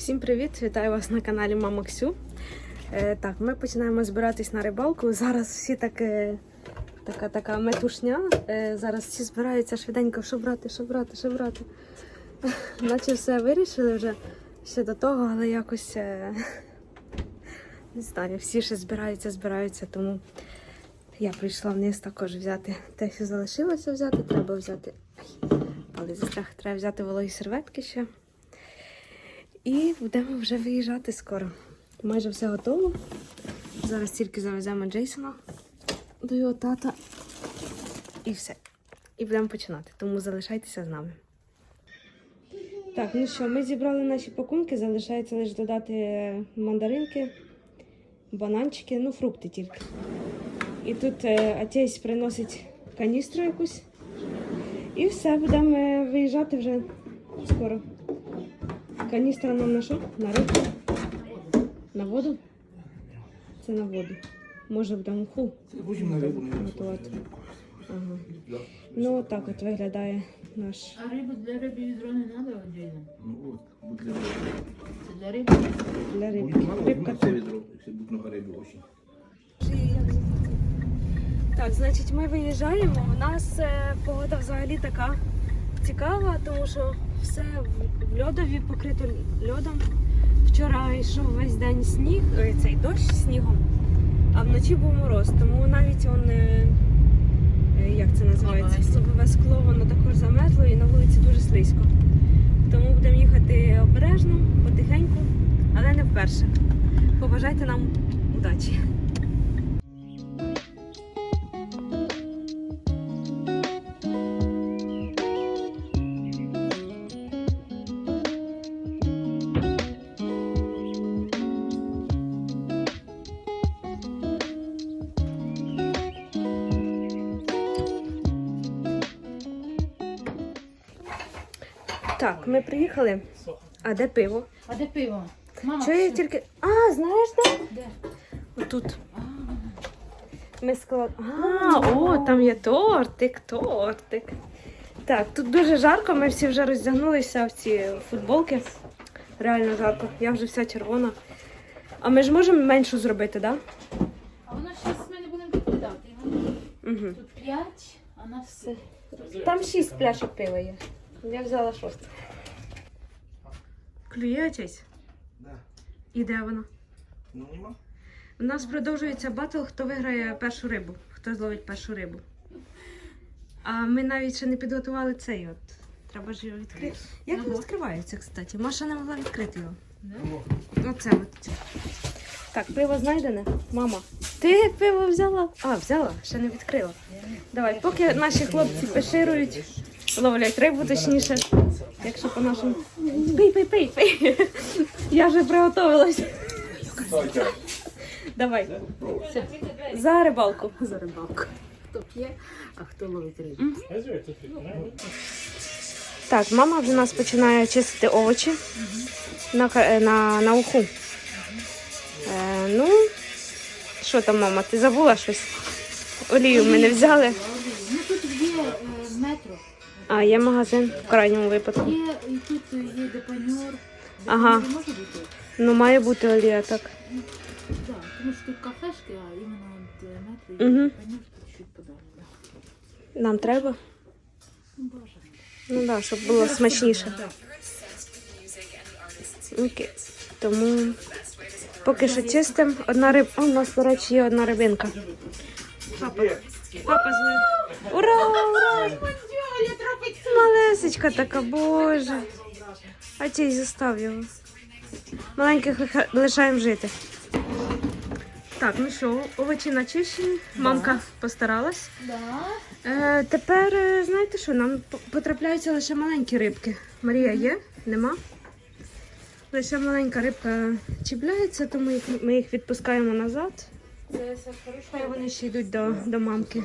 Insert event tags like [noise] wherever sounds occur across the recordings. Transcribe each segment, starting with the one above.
Всім привіт! Вітаю вас на каналі Мама Ксю. Е, так, ми починаємо збиратись на рибалку. Зараз всі так, така така метушня. Е, зараз всі збираються швиденько, що брати, що брати, що брати. [laughs] Наче все вирішили вже ще до того, але якось е, [laughs] не знаю, всі ще збираються, збираються, тому я прийшла вниз також взяти те, що залишилося взяти. Треба взяти. Ай, палець застряг. Треба взяти вологі серветки ще. І будемо вже виїжджати скоро. Майже все готово. Зараз тільки завеземо Джейсона до його тата. І все. І будемо починати. Тому залишайтеся з нами. Так, ну що, ми зібрали наші пакунки, залишається лише додати мандаринки, бананчики, ну, фрукти тільки. І тут е, отець приносить каністру якусь. І все, будемо е, виїжджати вже скоро. Каністра нам на що? На рибку? На воду? Це на воду. Може будемо ху Будемо на рибу готувати. Ага. Ну отак от виглядає наш. А рибу для риби відро не треба отдельно? Ну от, для риби. Це для риби? Для мало, Рибка це відро, якщо буде много риби очень. Так, значить, ми виїжджаємо. У нас е, погода взагалі така цікава, тому що все в- льодові покрито льодом. Вчора йшов весь день сніг, цей дощ снігом, а вночі був мороз. Тому навіть он, е, е, як це називається, лобове скло, воно також замерзло і на вулиці дуже слизько. Тому будемо їхати обережно, потихеньку, але не вперше. Побажайте нам удачі. Так, ми приїхали. А де пиво? А де пиво? Мама, Що я тільки. А, знаєш де? Де? Отут. А, Ми склад. А, о, там є тортик, тортик. Так, тут дуже жарко, ми всі вже роздягнулися в ці футболки. Реально жарко. Я вже вся червона. А ми ж можемо меншу зробити, так? а воно зараз ми не будемо відкидати. Угу. Тут п'ять, а на все. Там шість пляшок пива є. Я взяла шосту. Клює чись? Да. І де вона? Ну нема. У нас продовжується батл, хто виграє першу рибу, хто зловить першу рибу. А ми навіть ще не підготували цей от. Треба ж його відкрити. Як він відкривається, кстати? Маша не могла відкрити його. Оце от. Так, пиво знайдене. Мама. Ти пиво взяла? А, взяла, ще не відкрила. Давай, поки наші хлопці пеширують, ловлять рибу, точніше. Якщо по нашому. Пий, пий, пий, пий. Я вже приготувалась. Давай. За рибалку. За рибалку. Хто п'є, а хто ловить рибу. Так, мама вже нас починає чистити овочі на, е, на, на уху. Е, ну, що там, мама, ти забула щось? Олію ми не взяли. Ну тут є е, метро. А, є магазин в крайньому випадку. Є, і тут є депаньор. Ага. Може бути? Ну, має бути олія, так. Так, тому що тут кафешки, а іменно е, метро і Мгм. депаньор тут чуть подалі. да. Нам треба. Ну, бажано. Ну так, да, щоб було смачніше. Окей. Тому поки що чистим. Одна риб. О, у нас, до речі, є одна рибинка. Папа. Папа злив. Ура! Ура! Малесечка така, боже. А цей застав його. Маленьких лишаємо жити. Так, ну що, овочі начищені. Мамка постаралась. Да. Е, тепер, е, знаєте що, нам потрапляються лише маленькі рибки. Марія є? Нема? Лише маленька рибка чіпляється, тому їх, ми їх відпускаємо назад. Хай вони ще йдуть до, до мамки.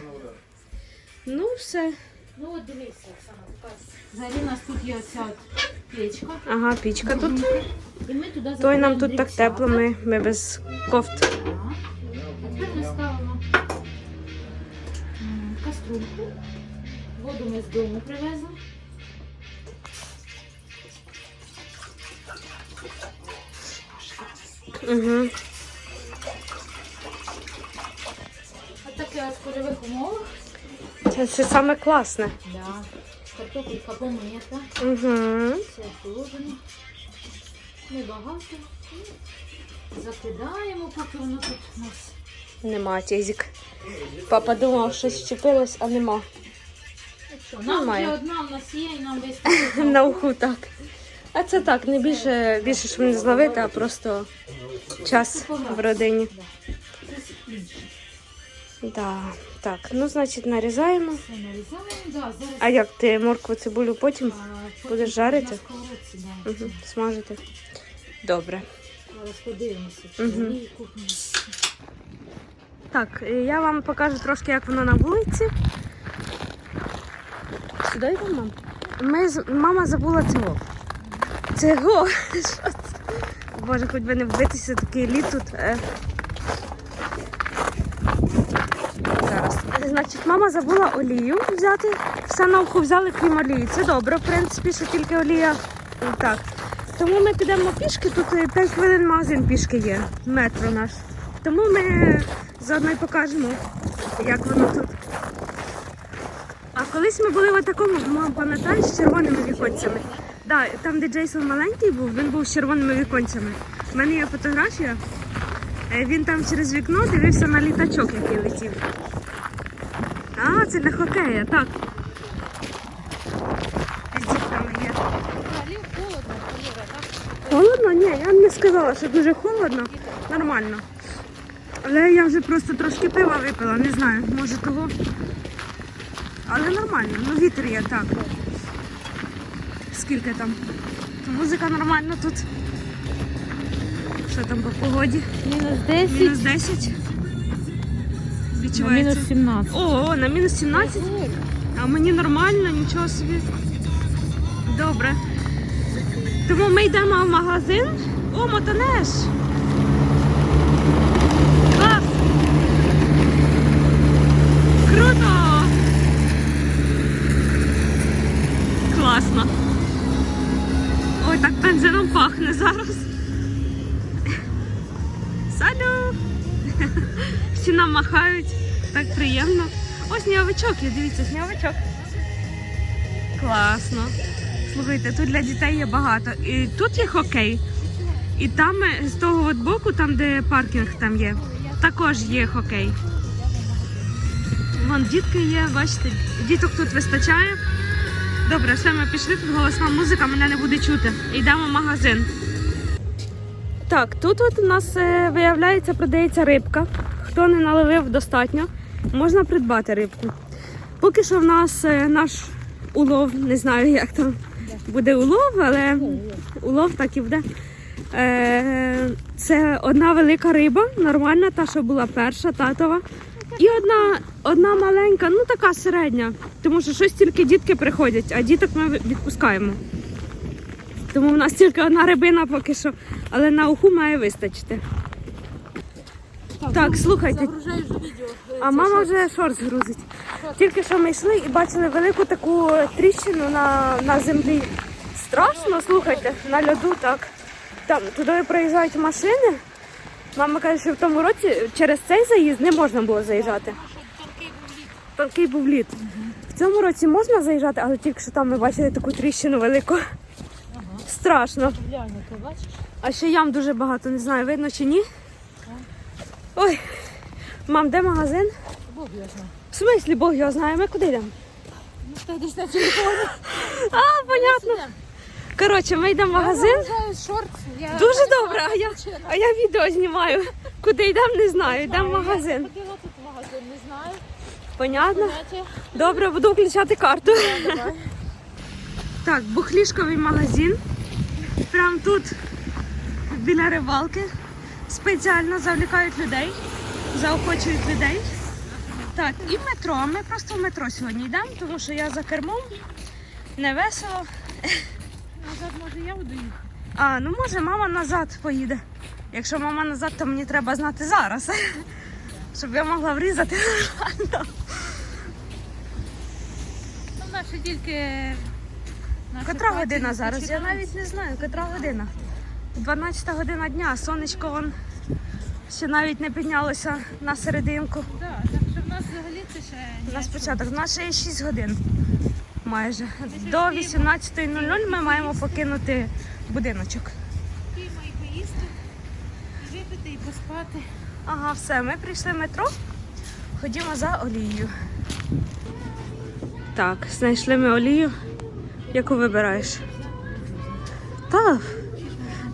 Ну, все. Ну от дивися, Оксана, така. Взагалі у нас тут є оця от печка. Ага, пічка тут. І ми туди Той нам тут так тепло, ми, ми без кофт. А тепер ми ставимо м, каструльку. Воду ми з дому привезли. Угу. А таке в польових умовах. Це, саме класне. Да. Картопелька помита, Угу. все положено. Небагато. Закидаємо, поки воно тут у нас. Нема тезік. Папа думав, щось вчепилось, а нема. Що, нам Немає. вже одна в нас є і нам вистачить. [laughs] На уху так. А це так, не більше, більше щоб не зловити, а просто час в родині. Інше. Да. Так, ну значить нарізаємо. Все нарізаємо, да, зараз. А як ти моркву цибулю потім а, будеш жарити? Да. угу. смажити? Добре. Зараз подивимося, Мгм. Так, е, я вам покажу трошки, як воно на вулиці. Сюди йдемо, мам? Ми з... Мама забула цього. Цього? [laughs] Що це? Боже, хоч би не вбитися такий лід тут. Е. Е, Значить, мама забула олію взяти. Все на уху взяли, крім олії. Це добре, в принципі, що тільки олія. Е, Так. Тому ми підемо пішки, тут 5 хвилин магазин пішки є, метро наш. Тому ми заодно й покажемо, як воно тут. А колись ми були в такому, пам'ятаєш, з червоними віконцями. Да, там, де Джейсон маленький був, він був з червоними віконцями. У мене є фотографія. Е, Він там через вікно дивився на літачок, який летів. Це для хокея, так. Є. Взагалі холодно, так? Холодно? Ні, я не сказала, що дуже холодно. Нормально. Але я вже просто трошки пива випила, не знаю, може того. Але нормально, ну вітер є так. Скільки там? Музика нормальна тут. Що там по погоді? Мінус 10, Мінус 10. Відчувається. 17. О, на мінус 17? А мені нормально, нічого собі. Добре. Тому ми йдемо в магазин. О, мотонеш. Ось сніговичок є, дивіться, сніговичок. Класно. Слухайте, тут для дітей є багато. І тут є хокей. І там е, з того от боку, там де паркінг там є, також є хокей. Вон дітки є, бачите, діток тут вистачає. Добре, все, ми пішли, тут голосна музика, мене не буде чути. Йдемо в магазин. Так, тут от у нас е, виявляється, продається рибка. Хто не наловив достатньо, можна придбати рибку. Поки що в нас е, наш улов, не знаю, як там буде улов, але улов так і буде. Е, Це одна велика риба, нормальна, та, що була перша, татова. І одна, одна маленька, ну така середня. Тому що щось тільки дітки приходять, а діток ми відпускаємо. Тому в нас тільки одна рибина поки що, але на уху має вистачити. Так, слухайте, відео. а мама вже шорт грузить. Тільки що ми йшли і бачили велику таку тріщину на, на землі. Страшно, слухайте, на льоду так. Там туди проїжджають машини. Мама каже, що в тому році через цей заїзд не можна було заїжджати. Тонкий був лід. В цьому році можна заїжджати, але тільки що там ми бачили таку тріщину велику. Страшно. А ще ям дуже багато, не знаю, видно чи ні. Ой, мам, де магазин? Бог я знаю. В смислі, Бог його знає, ми куди йдемо? Ну, ти десь на телефоні. А, понятно. Коротше, ми йдемо в магазин. Дуже добре, а я, а я відео знімаю. Куди йдемо, не знаю. Йдемо в магазин. Ходила тут в магазин, не знаю. Понятно? Добре, буду включати карту. Так, бухлішковий магазин. Прямо тут, біля рибалки. Спеціально завлікають людей, заохочують людей. Так, і метро. Ми просто в метро сьогодні йдемо, тому що я за кермом. Не весело. Назад може я буду їхати. А, ну може мама назад поїде. Якщо мама назад, то мені треба знати зараз. [laughs] Щоб я могла врізати. Ну, наші тільки... Котра година зараз? Я навіть не знаю, котра година. 12 година дня, сонечко вон ще навіть не піднялося на серединку. Так, так що в нас взагалі це ще У нас початок, у нас ще є 6 годин майже. До 18.00 ми маємо покинути будиночок. Пімо і поїсти, і випити, і поспати. Ага, все, ми прийшли в метро. Ходімо за олією. Так, знайшли ми олію. Яку вибираєш? Та,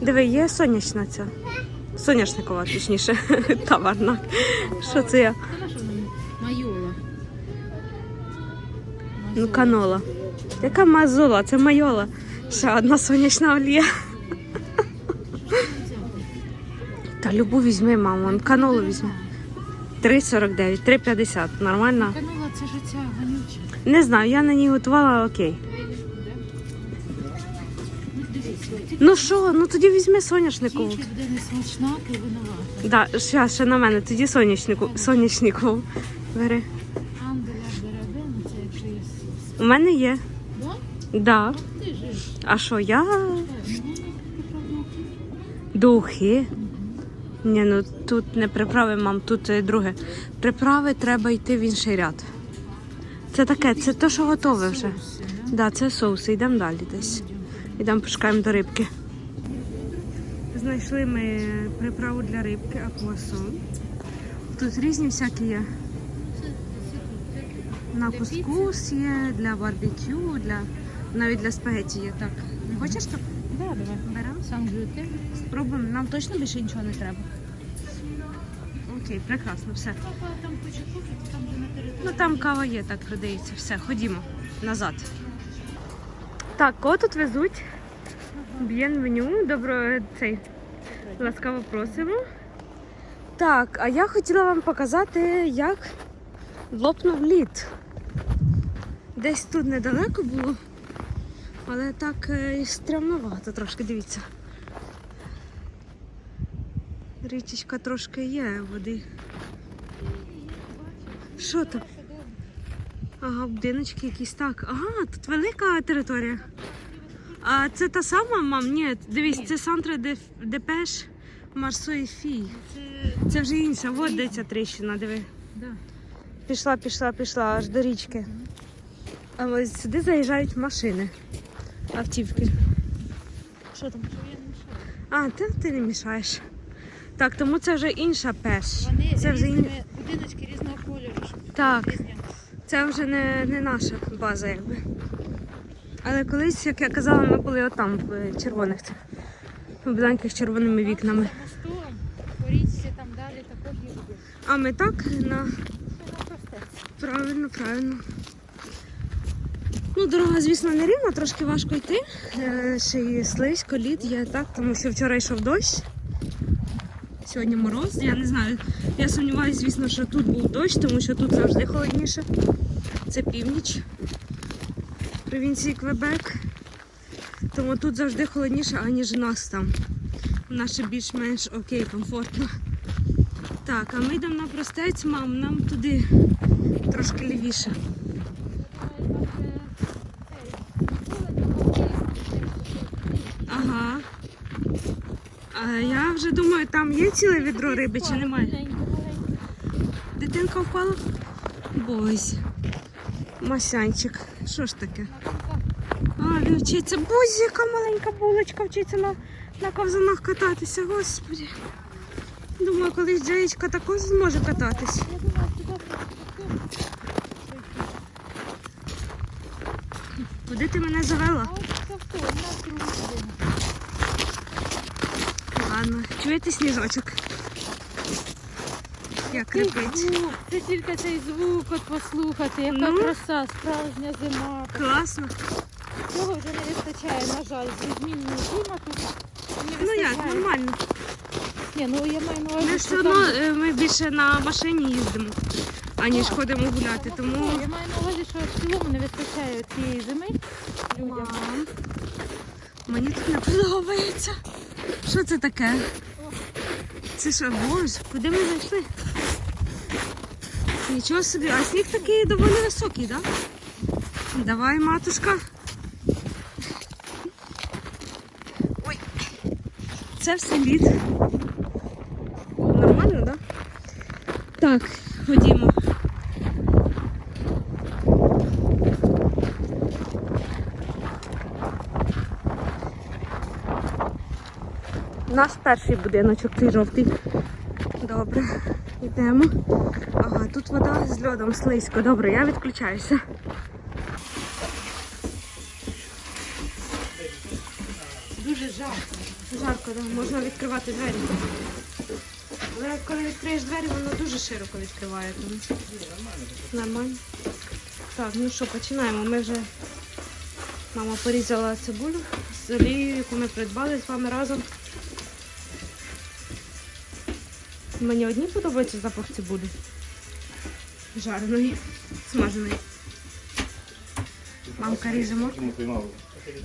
диви, є сонячна ця. Соняшникова, точніше, [laughs] товарна. Що це я? Майола. Ну, канола. Яка мазола? Це майола. Ще одна сонячна олія. Та любу візьми, мамо, канолу візьми. 3,49, 3,50. Нормально? Канола це ж ця вонюча. Не знаю, я на ній готувала окей. Ну що, ну тоді візьми соняшникову. тільки буде не смачна, ти винувата. Да, ще, ще на мене, тоді сонячнику, соняшникову. Бери. Ангеля Беребен, це якщо є сос. У мене є. Да? Да. Ти ж. А що, я ну, духи? Ні, ну тут не приправи, мам, тут е, друге. Приправи треба йти в інший ряд. Це таке, це те, що готове вже. Соуси, да? Да, це соуси. Йдемо далі десь. Йдемо пошукаємо до рибки. Знайшли ми приправу для рибки аквасон. Тут різні всякі є. На кускус є, для барбекю, для навіть для спагетті є. Так. Хочеш так? Да, давай. Беремо. Сам глютен. Спробуємо. Нам точно більше нічого не треба. Окей, прекрасно, все. Там. Ну там кава є, так продається. Все, ходімо назад. Так, кого тут везуть? Б'єнвеню, добро цей. Ласкаво просимо. Так, а я хотіла вам показати, як лопнув лід. Десь тут недалеко було, але так е, і стрімновато трошки, дивіться. Річечка трошки є води. Що там? Ага, будиночки якісь так. Ага, тут велика територія. А це та сама, мам? Ні, дивись, це Сантра де, Депеш Марсо і Фі. Це... Це вже інша. От де ця тріщина, диви. Да. Пішла, пішла, пішла аж до річки. А ось сюди заїжджають машини. Автівки. Що там? А, ти, ти не мішаєш. Так, тому це вже інша пеш. Вони Це вже ін... будиночки різного кольору. щоб Так. різні. Це вже не, не наша база, якби. Але колись, як я казала, ми були отам, в червоних цих з червоними вікнами. По річці там далі також є. А ми так на правильно, правильно. Ну, дорога, звісно, не рівна, трошки важко йти. Е, Ще й слизько, лід є так, тому що вчора йшов дощ. Сьогодні мороз. Я не знаю. Я сумніваюся, звісно, що тут був дощ, тому що тут завжди холодніше. Це північ провінції Квебек. Тому тут завжди холодніше, аніж у нас там. У нас ще більш-менш окей, комфортно. Так, а ми йдемо на простець, мам, нам туди трошки лівіше. Ага. А я вже думаю, там є ціле відро риби чи немає? Дитинка впала? Бойся. Масянчик. Що ж таке? А, він вчиться. Бузі, яка маленька булочка вчиться на, на ковзанах кататися, господі. Думаю, колись Джеєчка також зможе кататись. Куди ти мене завела? Ладно, чуєте сніжочок? Як. Звук, це тільки цей звук от послухати, яка Ну. краса, справжня зима. Класно. Цього вже не вистачає, на жаль, з зміною клімату. Не Ну як, вистачає. нормально. Ні, ну я маю на Ми увазі, все що одно там... е, ми більше на машині їздимо, аніж ходимо гуляти. Тому Ну, Я маю на увазі, що в цілому не вистачає цієї зими людям. Мам, мені тут не подобається. Що це таке? Це що, боже, куди ми зайшли? Нічого собі, а сніг такий доволі високий, так? Да? Давай, матушка. Ой. це все лід. Нормально, так? Да? Так, ходімо. Наш перший будиночок, цей жовтий. Добре, йдемо. Тут вода з льодом слизько. Добре, я відключаюся. Дуже жарко. Жарко, да? можна відкривати двері. Але коли відкриєш двері, воно дуже широко відкриває. Тому. Нормально. Так, ну що, починаємо. Ми вже мама порізала цибулю з олією, яку ми придбали з вами разом. Мені одні подобається запах цибулі. Жареної, смаженої. Мамка ріжемо. Чому поймали?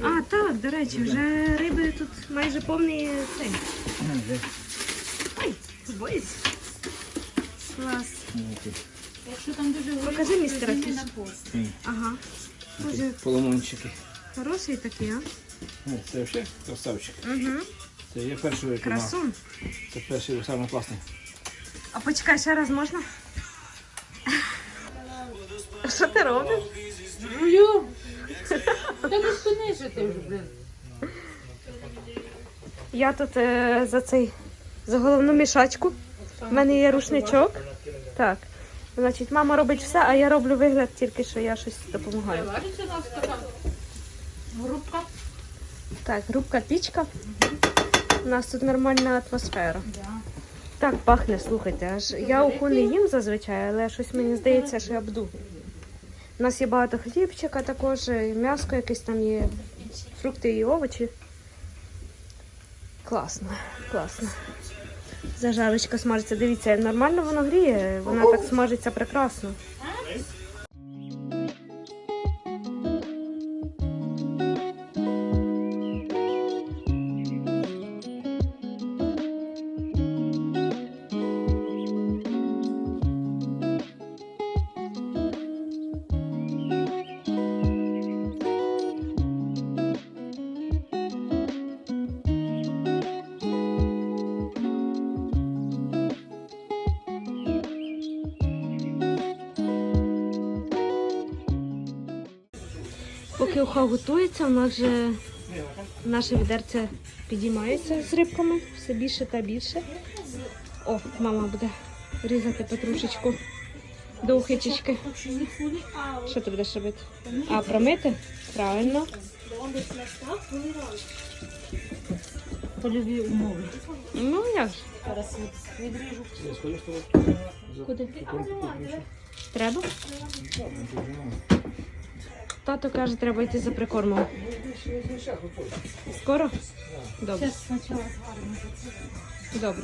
А, так, до речі, вже риби тут майже повний цей. Ай, боїться. Клас. Якщо там дуже Покажи містера пост. Ага. Дуже Поломончики. хороший такий, а? Ну, Це взагалі красавчик. Угу. Це я перший виконав. Красун. Це перший саме класний. А почекай, ще раз можна? Що ти робиш? Жую. Та не спинися ти вже, блин. Я тут е, за цей за головну мішачку. У мене є рушничок. Так. Значить, мама робить все, а я роблю вигляд тільки, що я щось допомагаю. Вариться у нас така грубка. Так, рубка пічка. У нас тут нормальна атмосфера. Так пахне, слухайте. Аж я уху не їм зазвичай, але щось мені здається, що я бду. У нас є багато хлібчика також, м'ясо якесь там є, фрукти і овочі. Класно, класно. Зажарочка смажиться. Дивіться, нормально воно гріє, вона так смажиться прекрасно. Поки готується, у нас вже наше відерце підіймається з рибками все більше та більше. О, мама буде різати петрушечку до ухичечки. Що ти будеш робити? А, промити? Правильно. Польові умови. Ну як ж, Зараз відріжу. Куди? треба? Тато каже, треба йти за прикормом. Скоро? Добре. Добре.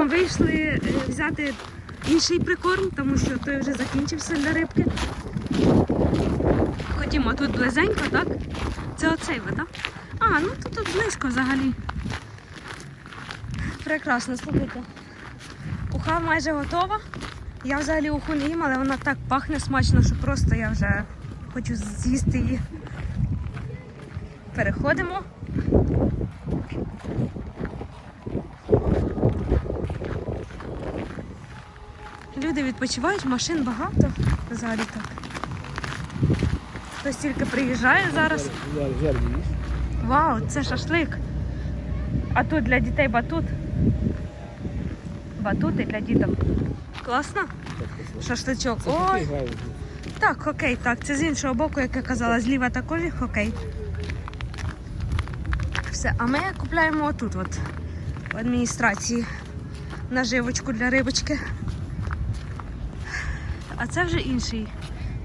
Ми вийшли е, взяти інший прикорм, тому що той вже закінчився для рибки. Ходімо, тут близенько, так? Це оцей так? А, ну тут, тут близько взагалі. Прекрасно, слухайте. Уха майже готова. Я взагалі уху не їм, але вона так пахне смачно, що просто я вже хочу з'їсти її. Переходимо. Люди відпочивають, машин багато взагалі так. Хтось тільки приїжджає зараз. Вау, це шашлик. А тут для дітей батут. Батути для діток. Класно? Шашличок. Ой, так, хокей, так. Це з іншого боку, як я казала, зліва також хокей. Все, а ми купляємо отут, от, в адміністрації наживочку для рибочки. А це вже інший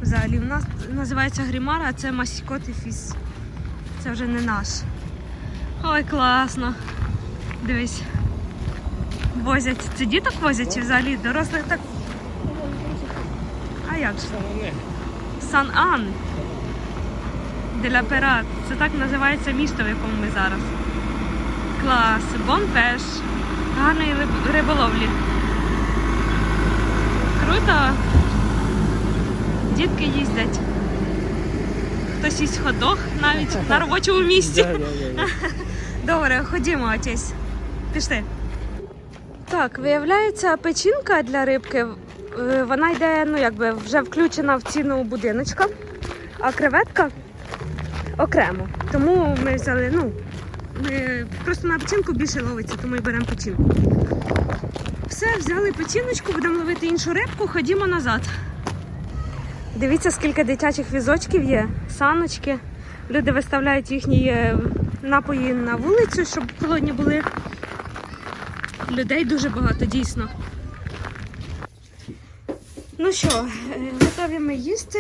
Взагалі, у нас називається грімара, а це масікот і фіс. Це вже не наш. Ой, класно. Дивись. Возять. Це діток возять чи взагалі дорослих так. А як же? Сан-Ан. Деля Перат. Це так називається місто, в якому ми зараз. Клас. Бонпеш. Гарної риб- риболовлі. Круто. Дітки їздять. Хтось їсть ходох навіть [laughs] на робочому місці. [laughs] Добре, ходімо, отець. Пішли. Так, виявляється, печінка для рибки, е, вона йде, ну якби вже включена в ціну будиночка, а креветка окремо. Тому ми взяли, ну, ми просто на печінку більше ловиться, тому і беремо печінку. Все, взяли печіночку, будемо ловити іншу рибку, ходімо назад. Дивіться, скільки дитячих візочків є, саночки. Люди виставляють їхні е, напої на вулицю, щоб холодні були. Людей дуже багато, дійсно. Ну що, е, готові ми їсти.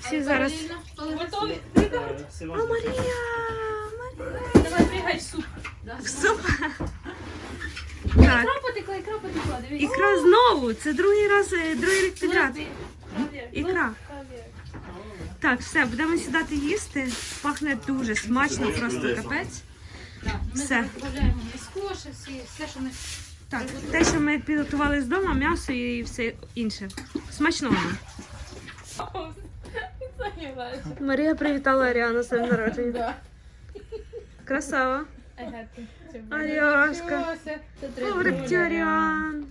Всі зараз. Готові? А Марія! Марія! Давай пригай в суп. Да. Суп. Так, Ікра потекла, ікра потекла, дивись. ікра знову. Це другий раз, е, другий рік підряд. Ікра. Так, все, будемо сідати їсти. Пахне дуже смачно, просто капець. Ми Все. додаємо м'яско, всі, все, що ми... Так, те, що ми підготували з дому, м'ясо і все інше. Смачного. Марія привітала Аріану з днем [laughs] народження. Красава. Аріашка. Говорить Аріан.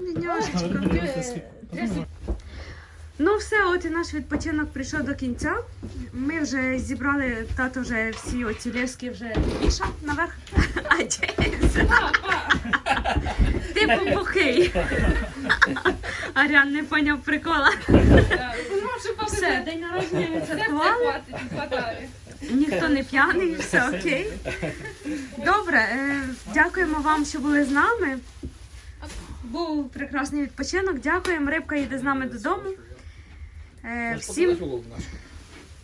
Бідняшечка. Ну все, от і наш відпочинок прийшов до кінця. Ми вже зібрали, тато вже всі оці лески вже вішав наверх. [laughs] А. Ти попухий. [laughs] Аріан не поняв прикола. Все, день народження відсвяткували. Ніхто не п'яний, все окей. Добре, е, дякуємо вам, що були з нами. Був прекрасний відпочинок. Дякуємо. Рибка їде з нами додому. Е, всім,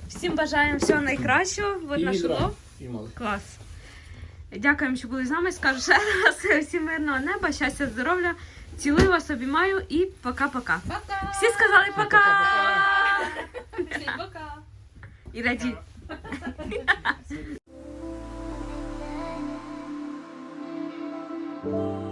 всім бажаємо всього найкращого. Вот наш улов. Клас. Дякуємо, що були з нами. Скажу ще раз. [laughs] Всім мирного неба, щастя, здоров'я. Цілую вас, обіймаю і пока-пока. Пока! Всі сказали пока! Пока! І раді. Thank [laughs]